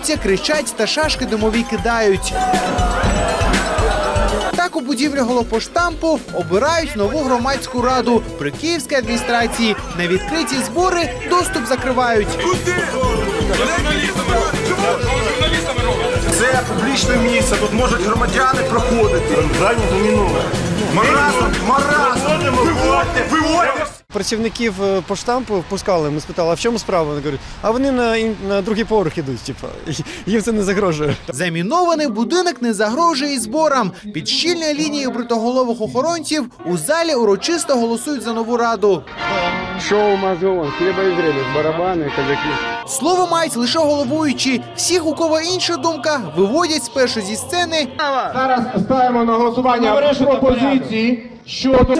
Б'ються, кричать та шашки домові кидають. Так у будівлі голопоштампу обирають нову громадську раду при київській адміністрації. На відкриті збори доступ закривають. Це публічне місце, тут можуть громадяни проходити. Маразм, маразм, виводьте, виводьте. Працівників е, поштампу впускали. Ми спитали, а в чому справа? Вони говорять, а вони на, на другий поверх ідуть. Типу, їм це не загрожує. Замінований будинок не загрожує і зборам. Під щільною лінією бритоголових охоронців у залі урочисто голосують за нову раду. Шоу Мазон, хліба і зрілих, барабани, казаки. Слово мають лише головуючі. Всіх, у кого інша думка, виводять спершу зі сцени, Зараз ставимо на голосування пропозиції щодо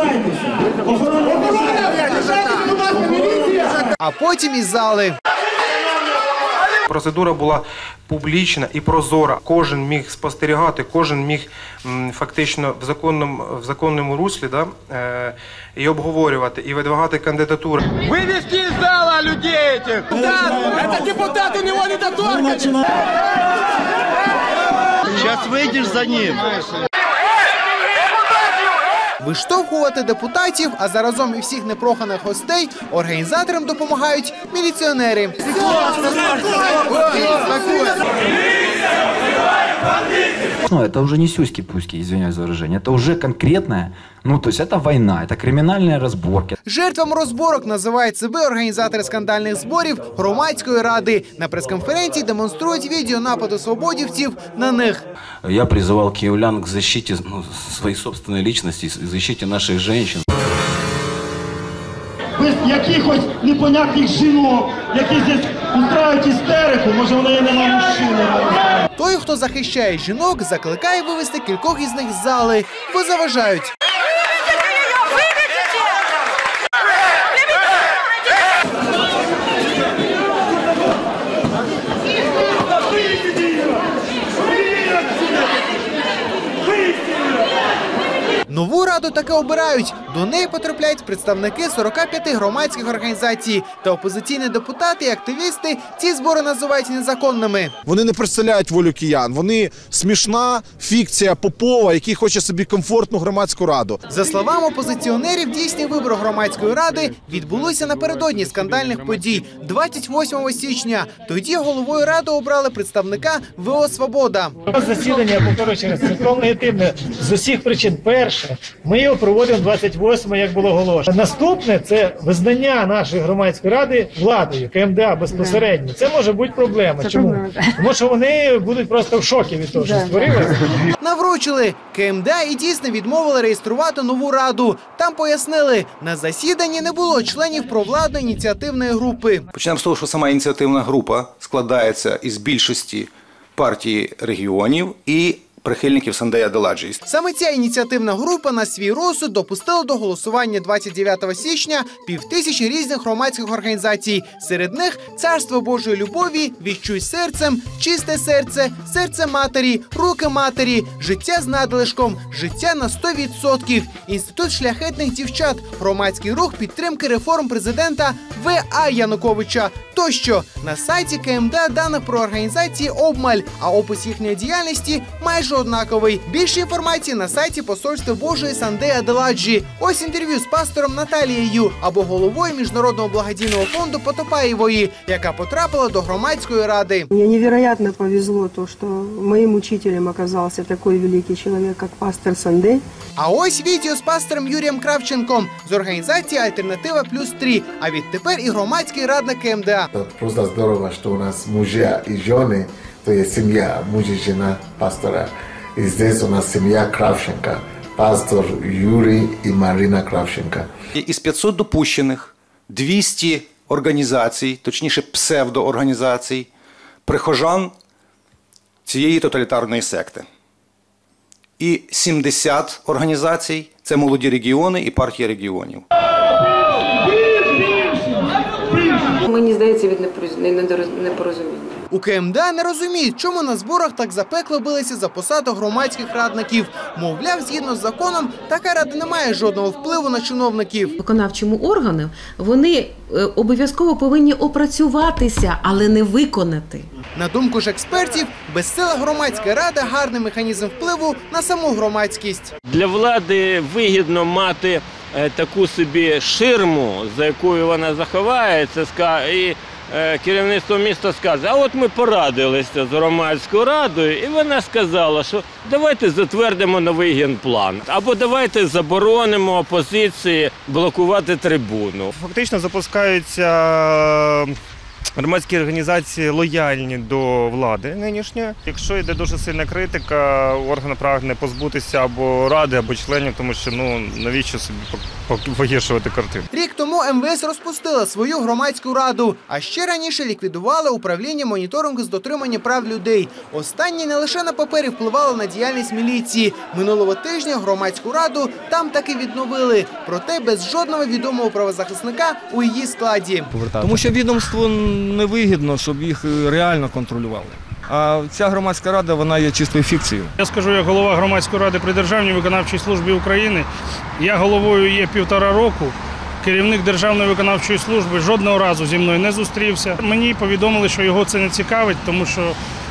а потім із зали. Процедура була публічна і прозора. Кожен міг спостерігати, кожен міг фактично в законному, в законному руслі да, е, і обговорювати, і видвигати кандидатури. Вивести із зала людей этих! Це депутат, у нього не доторкання! Виштовхувати депутатів, а заразом і всіх непроханих гостей організаторам допомагають міліціонери. Ну, это уже не сюськи-пуськи, извиняюсь за выражение. Это уже конкретная, ну, то есть это война, это криминальные разборки. Жертвам розборок називають себе організатори скандальних зборів громадської ради. На прес-конференції демонструють відео нападу свободівців на них. Я призывал киевлян к защите ну, своей собственной личности, к защите наших женщин. без якихось непонятних жінок, які здесь устрають істерику, може вони і нема мужчини. Той, хто захищає жінок, закликає вивести кількох із них з зали, бо заважають. Нову раду таки обирають. До неї потрапляють представники 45 громадських організацій та опозиційні депутати і активісти. Ці збори називають незаконними. Вони не представляють волю киян. Вони смішна фікція Попова, який хоче собі комфортну громадську раду. За словами опозиціонерів, дійсні вибори громадської ради відбулися напередодні скандальних подій 28 січня. Тоді головою ради обрали представника ВО Свобода. Засідання, повторюю ще раз, цілком з усіх причин. Перше, ми його проводимо 28 як було оголошено. Наступне це визнання нашої громадської ради владою, КМДА безпосередньо. Це може бути проблема. Чому? Тому що вони будуть просто в шокі від того, що створилося. Навручили КМДА і дійсно відмовили реєструвати нову раду. Там пояснили, на засіданні не було членів провладної ініціативної групи. Почнемо з того, що сама ініціативна група складається із більшості партії регіонів і прихильників Сандея Деладжі. Саме ця ініціативна група на свій розсуд допустила до голосування 29 січня півтисячі різних громадських організацій. Серед них царство Божої любові, відчуй серцем, чисте серце, серце матері, руки матері, життя з надлишком, життя на 100%, інститут шляхетних дівчат, громадський рух підтримки реформ президента В.А. Януковича. Тощо на сайті КМДА даних про організації обмаль, а опис їхньої діяльності майже однаковий. Більше інформації на сайті посольства Божої Сандея Деладжі. Ось інтерв'ю з пастором Наталією або головою міжнародного благодійного фонду Потопаєвої, яка потрапила до громадської ради. Мне невероятно повезло то, что моим учителем оказался такой великий человек, как пастор Сандей. А ось відео з пастором Юрієм Кравченком з організації Альтернатива Плюс 3 А відтепер і громадський радник КМДА. Просто здорово, что у нас мужья и жены, то есть семья, муж и жена пастора. И здесь у нас семья Кравченко, пастор Юрий и Марина Кравченко. Із 500 допущених 200 організацій, точніше псевдоорганізацій, прихожан цієї тоталітарної секти. І 70 організацій це молоді регіони і партія регіонів. Мені здається від непорозуміння. У КМДА не розуміють, чому на зборах так запекло билися за посаду громадських радників. Мовляв, згідно з законом, така рада не має жодного впливу на чиновників. Виконавчому органу вони е, обов'язково повинні опрацюватися, але не виконати. На думку ж експертів, безсила громадська рада гарний механізм впливу на саму громадськість. Для влади вигідно мати таку собі ширму, за якою вона заховається, і е, керівництво міста скаже, а от ми порадилися з громадською радою, і вона сказала, що давайте затвердимо новий генплан, або давайте заборонимо опозиції блокувати трибуну. Фактично запускаються е, громадські організації лояльні до влади нинішньої. Якщо йде дуже сильна критика, орган прагне позбутися або ради, або членів, тому що ну навіщо собі по- по- погіршувати картину. Рік тому МВС розпустила свою громадську раду, а ще раніше ліквідувала управління моніторингу з дотримання прав людей. Останнє не лише на папері впливало на діяльність міліції. Минулого тижня громадську раду там таки відновили, проте без жодного відомого правозахисника у її складі. Тому що невигідно, щоб їх е, реально контролювали. А ця громадська рада вона є чистою фікцією. Я скажу, як голова громадської ради при Державній виконавчій службі України. Я головою є півтора року. Керівник Державної виконавчої служби жодного разу зі мною не зустрівся. Мені повідомили, що його це не цікавить, тому що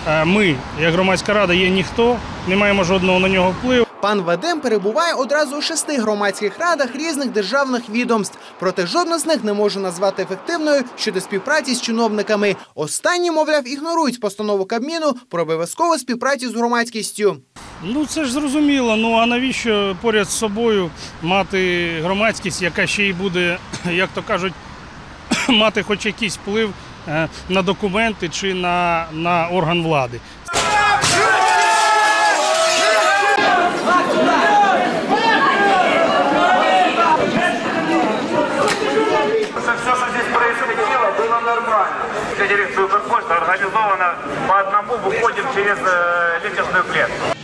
е, ми, як громадська рада, є ніхто, не маємо жодного на нього впливу. Пан Вадим перебуває одразу у шести громадських радах різних державних відомств. Проте жодна з них не може назвати ефективною щодо співпраці з чиновниками. Останні, мовляв, ігнорують постанову Кабміну про обов'язкову співпрацю з громадськістю. Ну це ж зрозуміло. Ну а навіщо поряд з собою мати громадськість, яка ще й буде, як то кажуть, мати хоч якийсь вплив е, на документи чи на, на орган влади? Все, что здесь происходило, было нормально. Вся дирекция Укрпочты организована по одному, выходим через э, лестничную клетку.